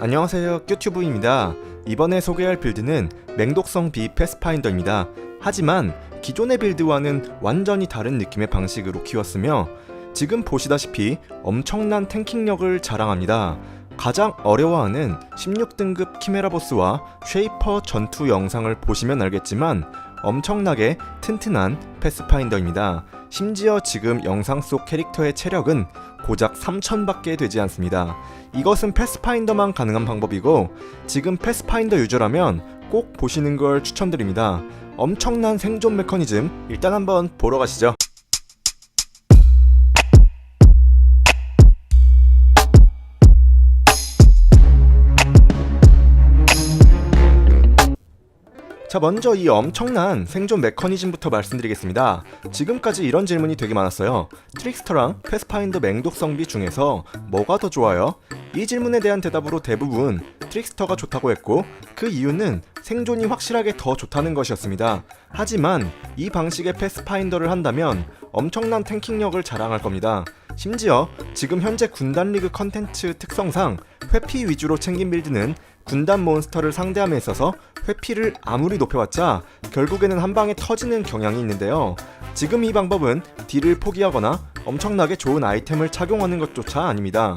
안녕하세요. 큐튜브입니다. 이번에 소개할 빌드는 맹독성 B 패스파인더입니다. 하지만 기존의 빌드와는 완전히 다른 느낌의 방식으로 키웠으며 지금 보시다시피 엄청난 탱킹력을 자랑합니다. 가장 어려워하는 16등급 키메라 보스와 쉐이퍼 전투 영상을 보시면 알겠지만 엄청나게 튼튼한 패스파인더입니다. 심지어 지금 영상 속 캐릭터의 체력은 고작 3000밖에 되지 않습니다. 이것은 패스파인더만 가능한 방법이고 지금 패스파인더 유저라면 꼭 보시는 걸 추천드립니다. 엄청난 생존 메커니즘 일단 한번 보러 가시죠. 자 먼저 이 엄청난 생존 메커니즘부터 말씀드리겠습니다. 지금까지 이런 질문이 되게 많았어요. 트릭스터랑 패스파인더 맹독성비 중에서 뭐가 더 좋아요? 이 질문에 대한 대답으로 대부분 트릭스터가 좋다고 했고 그 이유는 생존이 확실하게 더 좋다는 것이었습니다. 하지만 이 방식의 패스파인더를 한다면 엄청난 탱킹력을 자랑할 겁니다. 심지어 지금 현재 군단 리그 컨텐츠 특성상 회피 위주로 챙긴 빌드는 군단 몬스터를 상대함에 있어서 회피를 아무리 높여봤자 결국에는 한 방에 터지는 경향이 있는데요. 지금 이 방법은 딜을 포기하거나 엄청나게 좋은 아이템을 착용하는 것조차 아닙니다.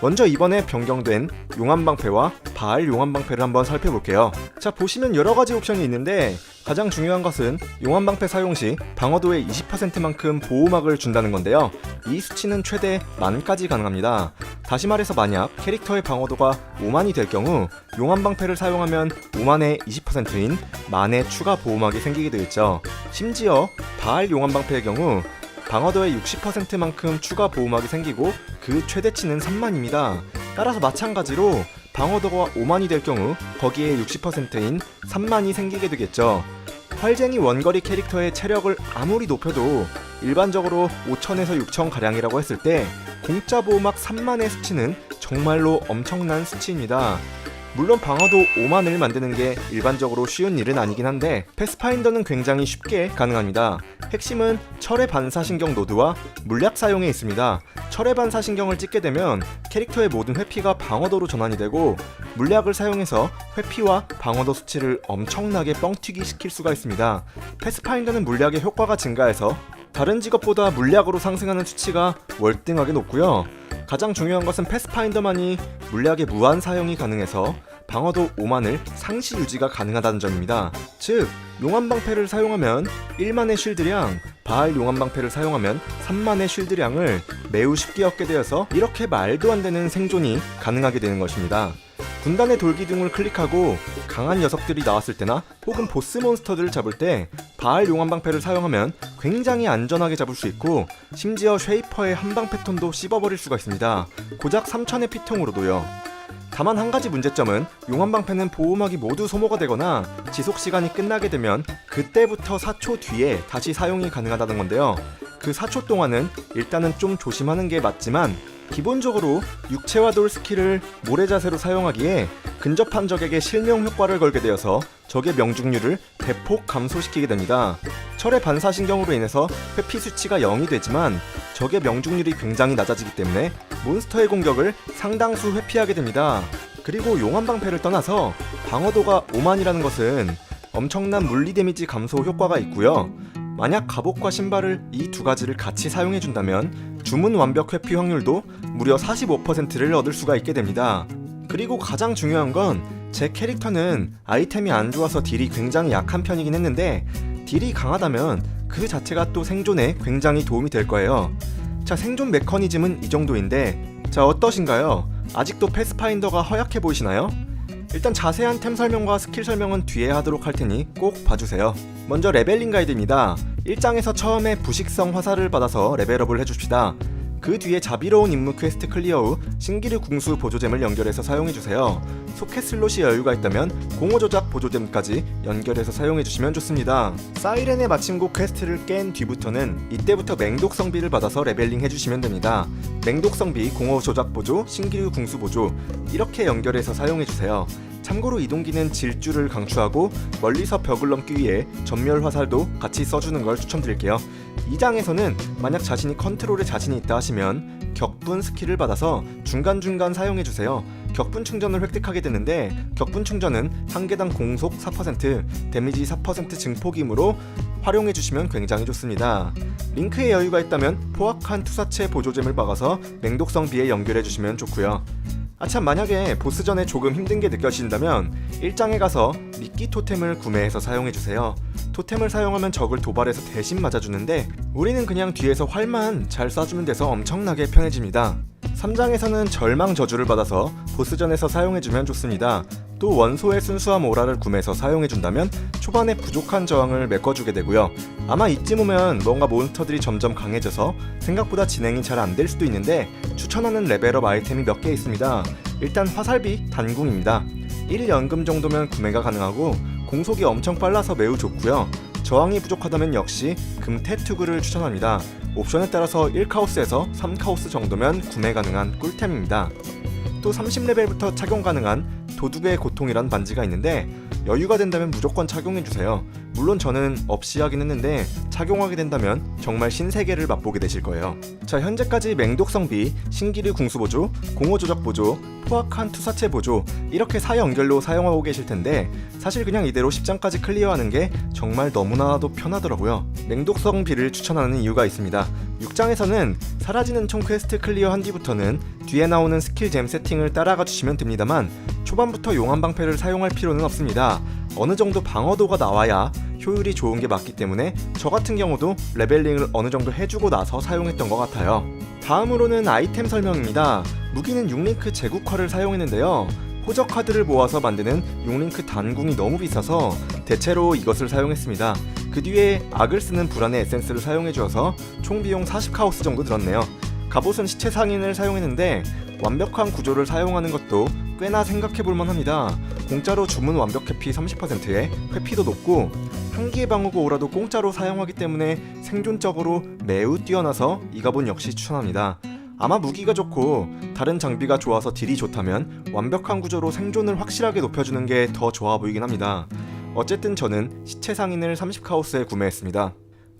먼저 이번에 변경된 용암방패와 바알 용암방패를 한번 살펴볼게요. 자 보시면 여러 가지 옵션이 있는데 가장 중요한 것은 용암방패 사용 시 방어도의 20%만큼 보호막을 준다는 건데요. 이 수치는 최대 만까지 가능합니다. 다시 말해서 만약 캐릭터의 방어도가 5만이 될 경우 용암방패를 사용하면 5만의 20%인 만의 추가 보호막이 생기게 되겠죠. 심지어 바알 용암방패의 경우 방어도의 60%만큼 추가 보호막이 생기고 그 최대치는 3만입니다. 따라서 마찬가지로 방어도가 5만이 될 경우 거기에 60%인 3만이 생기게 되겠죠. 활쟁이 원거리 캐릭터의 체력을 아무리 높여도 일반적으로 5천에서 6천 가량이라고 했을 때 공짜 보호막 3만의 수치는 정말로 엄청난 수치입니다. 물론 방어도 5만을 만드는 게 일반적으로 쉬운 일은 아니긴 한데 패스파인더는 굉장히 쉽게 가능합니다. 핵심은 철의 반사신경 노드와 물약 사용에 있습니다. 철의 반사신경을 찍게 되면 캐릭터의 모든 회피가 방어도로 전환이 되고 물약을 사용해서 회피와 방어도 수치를 엄청나게 뻥튀기 시킬 수가 있습니다. 패스파인더는 물약의 효과가 증가해서 다른 직업보다 물약으로 상승하는 수치가 월등하게 높고요. 가장 중요한 것은 패스파인더만이 물약의 무한 사용이 가능해서 방어도 5만을 상시 유지가 가능하다는 점입니다. 즉, 용암방패를 사용하면 1만의 쉴드량, 바알 용암방패를 사용하면 3만의 쉴드량을 매우 쉽게 얻게 되어서 이렇게 말도 안 되는 생존이 가능하게 되는 것입니다. 군단의 돌기둥을 클릭하고 강한 녀석들이 나왔을 때나 혹은 보스 몬스터들을 잡을 때 바알 용암방패를 사용하면 굉장히 안전하게 잡을 수 있고 심지어 쉐이퍼의 한방 패턴도 씹어버릴 수가 있습니다. 고작 3천의 피통으로도요. 다만 한 가지 문제점은 용암방패는 보호막이 모두 소모가 되거나 지속 시간이 끝나게 되면 그때부터 4초 뒤에 다시 사용이 가능하다는 건데요. 그 4초 동안은 일단은 좀 조심하는 게 맞지만 기본적으로 육체화 돌 스킬을 모래 자세로 사용하기에 근접한 적에게 실명 효과를 걸게 되어서 적의 명중률을 대폭 감소시키게 됩니다. 철의 반사신경으로 인해서 회피 수치가 0이 되지만 적의 명중률이 굉장히 낮아지기 때문에 몬스터의 공격을 상당수 회피하게 됩니다. 그리고 용암방패를 떠나서 방어도가 5만이라는 것은 엄청난 물리 데미지 감소 효과가 있고요. 만약 갑옷과 신발을 이 두 가지를 같이 사용해 준다면 주문 완벽 회피 확률도 무려 45%를 얻을 수가 있게 됩니다. 그리고 가장 중요한 건 제 캐릭터는 아이템이 안 좋아서 딜이 굉장히 약한 편이긴 했는데 딜이 강하다면 그 자체가 또 생존에 굉장히 도움이 될 거예요. 자, 생존 메커니즘은 이 정도인데 자, 어떠신가요? 아직도 패스파인더가 허약해 보이시나요? 일단 자세한 템 설명과 스킬 설명은 뒤에 하도록 할 테니 꼭 봐주세요. 먼저 레벨링 가이드입니다. 1장에서 처음에 부식성 화살을 받아서 레벨업을 해줍시다. 그 뒤에 자비로운 임무 퀘스트 클리어 후 신기류 궁수 보조잼을 연결해서 사용해주세요. 소켓 슬롯이 여유가 있다면 공호 조작 보조잼까지 연결해서 사용해주시면 좋습니다. 사이렌의 마침곡 퀘스트를 깬 뒤부터는 이때부터 맹독성비를 받아서 레벨링 해주시면 됩니다. 맹독성비, 공호 조작 보조, 신기류 궁수 보조 이렇게 연결해서 사용해주세요. 참고로 이동기는 질주를 강추하고 멀리서 벽을 넘기 위해 전멸 화살도 같이 써주는 걸 추천드릴게요. 2장에서는 만약 자신이 컨트롤에 자신이 있다 하시면 격분 스킬을 받아서 중간중간 사용해주세요. 격분 충전을 획득하게 되는데 격분 충전은 한 개당 공속 4%, 데미지 4% 증폭이므로 활용해 주시면 굉장히 좋습니다. 링크에 여유가 있다면 포악한 투사체 보조잼을 박아서 맹독성 비에 연결해 주시면 좋고요. 아참 만약에 보스전에 조금 힘든 게 느껴지신다면 1장에 가서 미끼 토템을 구매해서 사용해 주세요. 토템을 사용하면 적을 도발해서 대신 맞아주는데 우리는 그냥 뒤에서 활만 잘 쏴주면 돼서 엄청나게 편해집니다. 3장에서는 절망 저주를 받아서 보스전에서 사용해주면 좋습니다. 또 원소의 순수함 오라를 구매해서 사용해준다면 초반에 부족한 저항을 메꿔주게 되고요. 아마 이쯤 오면 뭔가 몬스터들이 점점 강해져서 생각보다 진행이 잘 안 될 수도 있는데 추천하는 레벨업 아이템이 몇 개 있습니다. 일단 화살비 단궁입니다. 1연금 정도면 구매가 가능하고 공속이 엄청 빨라서 매우 좋고요. 저항이 부족하다면 역시 금태투구를 추천합니다. 옵션에 따라서 1카오스에서 3카오스 정도면 구매 가능한 꿀템입니다. 또 30레벨부터 착용 가능한 도둑의 고통이란 반지가 있는데 여유가 된다면 무조건 착용해주세요. 물론 저는 없이 하긴 했는데 착용하게 된다면 정말 신세계를 맛보게 되실 거예요. 자 현재까지 맹독성비, 신기류 궁수보조, 공허조작보조, 포악한 투사체 보조 이렇게 사연결로 사용하고 계실 텐데 사실 그냥 이대로 10장까지 클리어하는 게 정말 너무나도 편하더라고요. 맹독성비를 추천하는 이유가 있습니다. 6장에서는 사라지는 총 퀘스트 클리어 한 뒤부터는 뒤에 나오는 스킬 잼 세팅을 따라가 주시면 됩니다만 초반부터 용암 방패를 사용할 필요는 없습니다. 어느 정도 방어도가 나와야 효율이 좋은 게 맞기 때문에 저 같은 경우도 레벨링을 어느 정도 해주고 나서 사용했던 것 같아요. 다음으로는 아이템 설명입니다. 무기는 6링크 제국화를 사용했는데요. 호적 카드를 모아서 만드는 6링크 단궁이 너무 비싸서 대체로 이것을 사용했습니다. 그 뒤에 악을 쓰는 불안의 에센스를 사용해 주어서 총 비용 40카오스 정도 들었네요. 갑옷은 시체 상인을 사용했는데 완벽한 구조를 사용하는 것도 꽤나 생각해 볼만 합니다. 공짜로 주문 완벽 회피 30%에 회피도 높고 한기의 방어구 오라도 공짜로 사용하기 때문에 생존적으로 매우 뛰어나서 이 갑옷 역시 추천합니다. 아마 무기가 좋고 다른 장비가 좋아서 딜이 좋다면 완벽한 구조로 생존을 확실하게 높여주는 게 더 좋아 보이긴 합니다. 어쨌든 저는 시체 상인을 30카오스에 구매했습니다.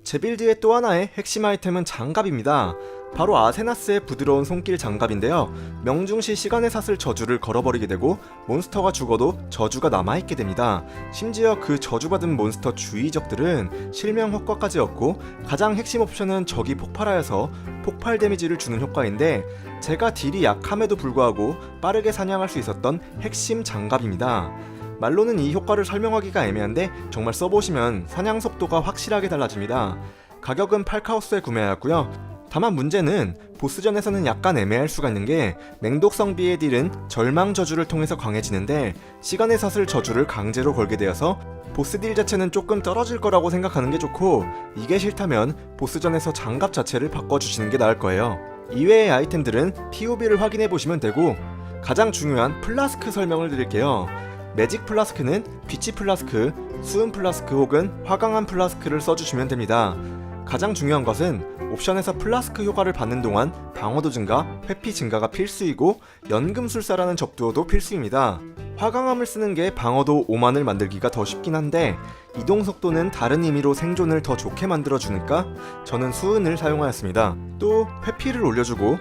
제 빌드의 또 하나의 핵심 아이템은 장갑입니다. 바로 아세나스의 부드러운 손길 장갑인데요. 명중시 시간의 삿을 저주를 걸어버리게 되고 몬스터가 죽어도 저주가 남아있게 됩니다. 심지어 그 저주받은 몬스터 주의적들은 실명 효과까지 얻고 가장 핵심 옵션은 적이 폭발하여서 폭발 데미지를 주는 효과인데 제가 딜이 약함에도 불구하고 빠르게 사냥할 수 있었던 핵심 장갑입니다. 말로는 이 효과를 설명하기가 애매한데 정말 써보시면 사냥 속도가 확실하게 달라집니다. 가격은 8카오스에 구매하였고요. 다만 문제는 보스전에서는 약간 애매할 수가 있는 게 맹독성 비의 딜은 절망 저주를 통해서 강해지는데 시간의 삿을 저주를 강제로 걸게 되어서 보스 딜 자체는 조금 떨어질 거라고 생각하는 게 좋고 이게 싫다면 보스전에서 장갑 자체를 바꿔주시는 게 나을 거예요. 이외의 아이템들은 POB를 확인해 보시면 되고 가장 중요한 플라스크 설명을 드릴게요. 매직 플라스크는 비치 플라스크, 수은 플라스크 혹은 화강암 플라스크를 써주시면 됩니다. 가장 중요한 것은 옵션에서 플라스크 효과를 받는 동안 방어도 증가, 회피 증가가 필수이고 연금술사라는 적두어도 필수입니다. 화강암을 쓰는 게 방어도 5만을 만들기가 더 쉽긴 한데 이동 속도는 다른 의미로 생존을 더 좋게 만들어주니까 저는 수은을 사용하였습니다. 또 회피를 올려주고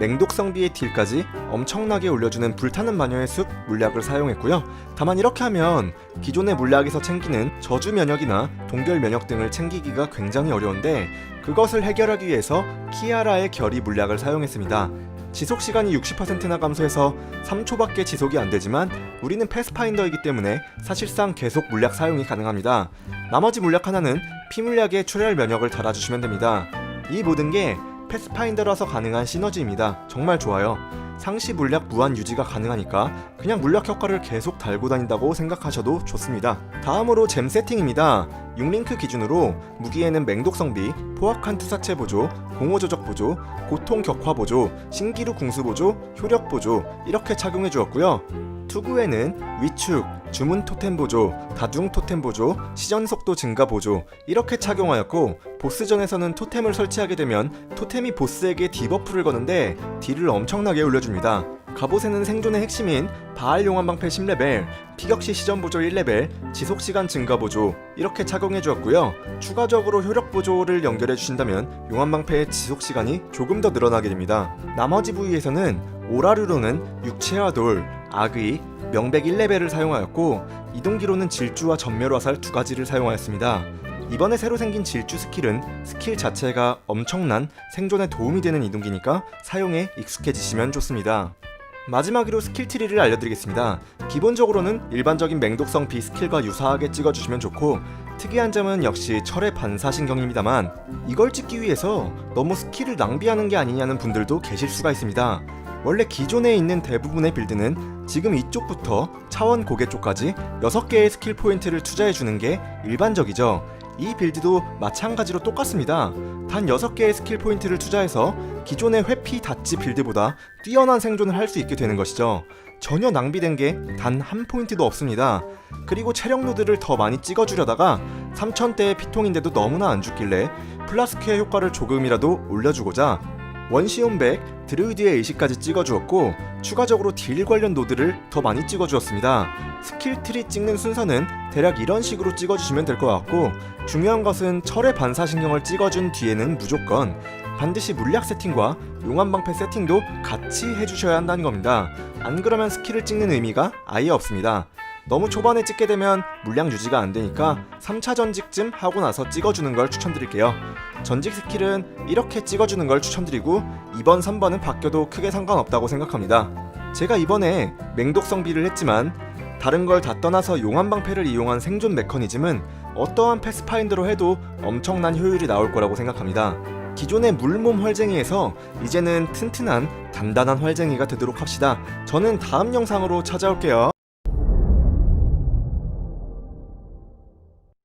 맹독성비의 딜까지 엄청나게 올려주는 불타는 마녀의 숲 물약을 사용했고요. 다만 이렇게 하면 기존의 물약에서 챙기는 저주 면역이나 동결 면역 등을 챙기기가 굉장히 어려운데 그것을 해결하기 위해서 키아라의 결의 물약을 사용했습니다. 지속 시간이 60%나 감소해서 3초밖에 지속이 안 되지만 우리는 패스파인더이기 때문에 사실상 계속 물약 사용이 가능합니다. 나머지 물약 하나는 피물약에 출혈 면역을 달아주시면 됩니다. 이 모든 게 패스파인더라서 가능한 시너지입니다. 정말 좋아요. 상시 물약 무한 유지가 가능하니까 그냥 물약 효과를 계속 달고 다닌다고 생각하셔도 좋습니다. 다음으로 잼 세팅입니다. 6링크 기준으로 무기에는 맹독성비, 포악한 투사체 보조, 공허 조적 보조, 고통 격화 보조, 신기루 궁수 보조, 효력 보조 이렇게 착용해 주었고요. 투구에는 위축, 주문 토템 보조, 다중 토템 보조, 시전 속도 증가 보조 이렇게 착용하였고 보스전에서는 토템을 설치하게 되면 토템이 보스에게 디버프를 거는데 딜을 엄청나게 올려줍니다. 갑옷에는 생존의 핵심인 바알 용암 방패 10레벨, 피격시 시전 보조 1레벨, 지속 시간 증가 보조 이렇게 착용해 주었고요. 추가적으로 효력 보조를 연결해 주신다면 용암 방패의 지속 시간이 조금 더 늘어나게 됩니다. 나머지 부위에서는 오라류로는 육체화 돌, 악의, 명백 1레벨을 사용하였고 이동기로는 질주와 전멸 화살 두 가지를 사용하였습니다. 이번에 새로 생긴 질주 스킬은 스킬 자체가 엄청난 생존에 도움이 되는 이동기니까 사용에 익숙해지시면 좋습니다. 마지막으로 스킬 트리를 알려드리겠습니다. 기본적으로는 일반적인 맹독성 B 스킬과 유사하게 찍어주시면 좋고 특이한 점은 역시 철의 반사신경입니다만 이걸 찍기 위해서 너무 스킬을 낭비하는 게 아니냐는 분들도 계실 수가 있습니다. 원래 기존에 있는 대부분의 빌드는 지금 이쪽부터 차원 고개 쪽까지 6개의 스킬 포인트를 투자해주는 게 일반적이죠. 이 빌드도 마찬가지로 똑같습니다. 단 6개의 스킬 포인트를 투자해서 기존의 회피 닷지 빌드보다 뛰어난 생존을 할 수 있게 되는 것이죠. 전혀 낭비된 게 단 한 포인트도 없습니다. 그리고 체력 노드를 더 많이 찍어주려다가 3000대의 피통인데도 너무나 안 죽길래 플라스크의 효과를 조금이라도 올려주고자 원시온백, 드루이드의 의식까지 찍어주었고 추가적으로 딜 관련 노드를 더 많이 찍어주었습니다. 스킬 트리 찍는 순서는 대략 이런 식으로 찍어주시면 될 것 같고 중요한 것은 철의 반사신경을 찍어준 뒤에는 무조건 반드시 물약 세팅과 용암 방패 세팅도 같이 해주셔야 한다는 겁니다. 안 그러면 스킬을 찍는 의미가 아예 없습니다. 너무 초반에 찍게 되면 물량 유지가 안 되니까 3차 전직쯤 하고 나서 찍어주는 걸 추천드릴게요. 전직 스킬은 이렇게 찍어주는 걸 추천드리고 2번, 3번은 바뀌어도 크게 상관없다고 생각합니다. 제가 이번에 맹독성 비를 했지만 다른 걸 다 떠나서 용암 방패를 이용한 생존 메커니즘은 어떠한 패스파인더로 해도 엄청난 효율이 나올 거라고 생각합니다. 기존의 물몸 활쟁이에서 이제는 튼튼한 단단한 활쟁이가 되도록 합시다. 저는 다음 영상으로 찾아올게요.